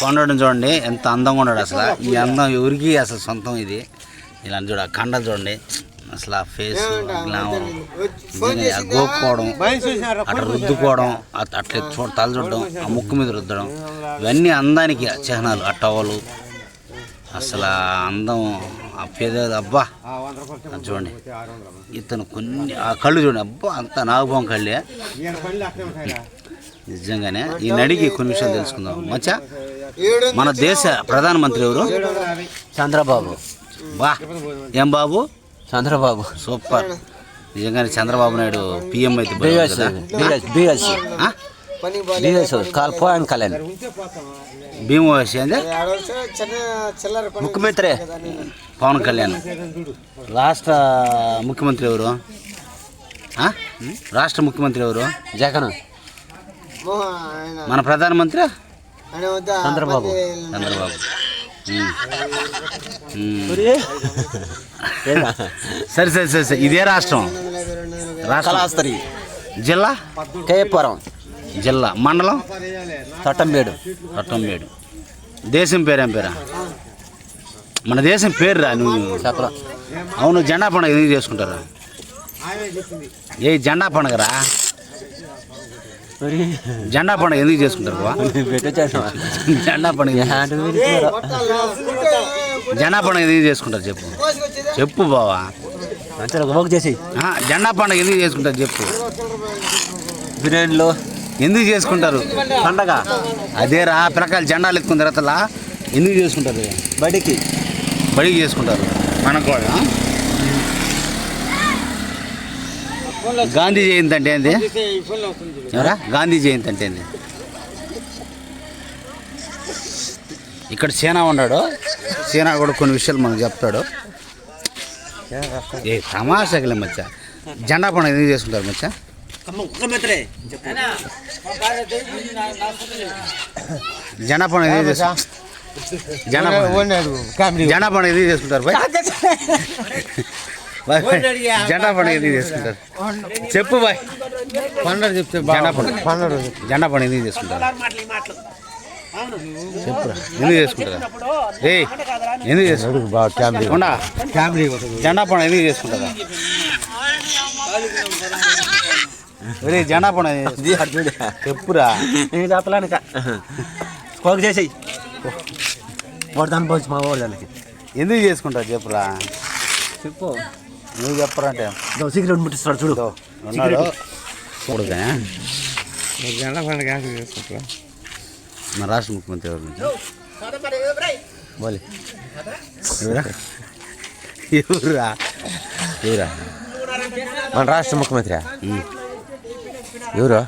కొండడు చూడండి ఎంత అందంగా ఉన్నాడు అసలు. ఈ అందం ఎవరికి అసలు సొంతం ఇది. ఇలా చూడ కండ చూడండి. అసలు ఆ ఫేస్ గోక్కోవడం అట్లా రుద్దుకోవడం అట్- అట్లా చూడ తల చూడడం ఆ ముక్కు మీద రుద్దడం. ఇవన్నీ అందానికి చిహ్నాలు ఆ టవలు. అసలు అందం ఆ పేద అబ్బా. చూడండి. ఇతను కొన్ని ఆ కళ్ళు చూడండి అబ్బా అంత నాగభం కళ్ళే. నిజంగానే ఈ నడికి కొన్ని విషయాలు తెలుసుకుందాం. మచ్చా మన దేశ ప్రధానమంత్రి ఎవరు? చంద్రబాబు. వా ఏం బాబు? చంద్రబాబు. సూపర్. నిజంగానే చంద్రబాబు నాయుడు పిఎం అయితే కళ్యాణ్. భీమ వయసు ఏంది? ముఖ్యమంత్రి. పవన్ కళ్యాణ్. రాష్ట్ర ముఖ్యమంత్రి ఎవరు? రాష్ట్ర ముఖ్యమంత్రి ఎవరు? జగన్. మన ప్రధానమంత్రి? చంద్రబాబు. చంద్రబాబు. సరే సరే సరే సరే. ఇదే రాష్ట్రం. రాష్ట్రం. జిల్లా? కేపురం జిల్లా. మండలం? తట్టంబేడు. రట్టంబేడు దేశం పేరేం పేరా? మన దేశం పేరు రా నువ్వు. చెప్పరా అవును జెండా పండుగ ఎందుకు చేసుకుంటారు? ఏ జెండా పండుగరా? జెండా పండుగ ఎందుకు చేసుకుంటారు జెండా పండుగ జెండా పండుగ ఎందుకు చేసుకుంటారు చెప్పు? చెప్పు బావా. చేసి. జెండా పండుగ ఎందుకు చేసుకుంటారు చెప్పు? బిర్యానీలో. ఎందుకు చేసుకుంటారు? పండగ. అదే రా పిల్లకాయలు జెండాలు ఎత్తుకున్న తర్వాత ఎందుకు చేసుకుంటారు? బడికి. బడికి చేసుకుంటారు. మనకు కూడా గాంధీ జయంతి అంటే ఏంది? ఎవరా? గాంధీ జయంతి అంటే ఏంది? ఇక్కడ సేనా ఉన్నాడు. సేనా కూడా కొన్ని విషయాలు మనకు చెప్తాడు. ఏ తమాషాగలే మచ్చ. జెండా పండుగ ఎందుకు చేసుకుంటారు మచ్చ? జెండా పండుగ ఎందుకు చేసుకుంటారు? జెండా పండుగ జెండా పండుగ ఎందుకు చేసుకుంటారు. జెండా పండుగ ఎందుకు చేసుకుంటారు? చెప్పు బాయ్. పండుగ చెప్తే జెండా పండుగ. పండుగ జెండా పండుగ ఎందుకు చేసుకుంటారు? చెప్పురా. ఎందుకు చేసుకుంటారా? రే ఎందుకు ఫ్యామిలీ జెండా పండుగ ఎందుకు చేసుకుంటారా? రే జెండా పండుగ చెప్పురా. నేను చెప్పలేనుక స్కోక్ చేసేయి. వాడు దాని పోవచ్చు మా దానికి ఎందుకు చేసుకుంటారు? చెప్పురా. చెప్పు. నువ్వు చెప్పరా అంటే సీక్రెట్ ముట్టిస్తాడు చూడు. ఉన్నాడు. కొడుకా జెండా పండుగ మన రాష్ట్ర ముఖ్యమంత్రి ఎవరు బోలే. ఎవరా? ఎవరా? ఎవరా? మన రాష్ట్ర ముఖ్యమంత్రి. ఎవరు?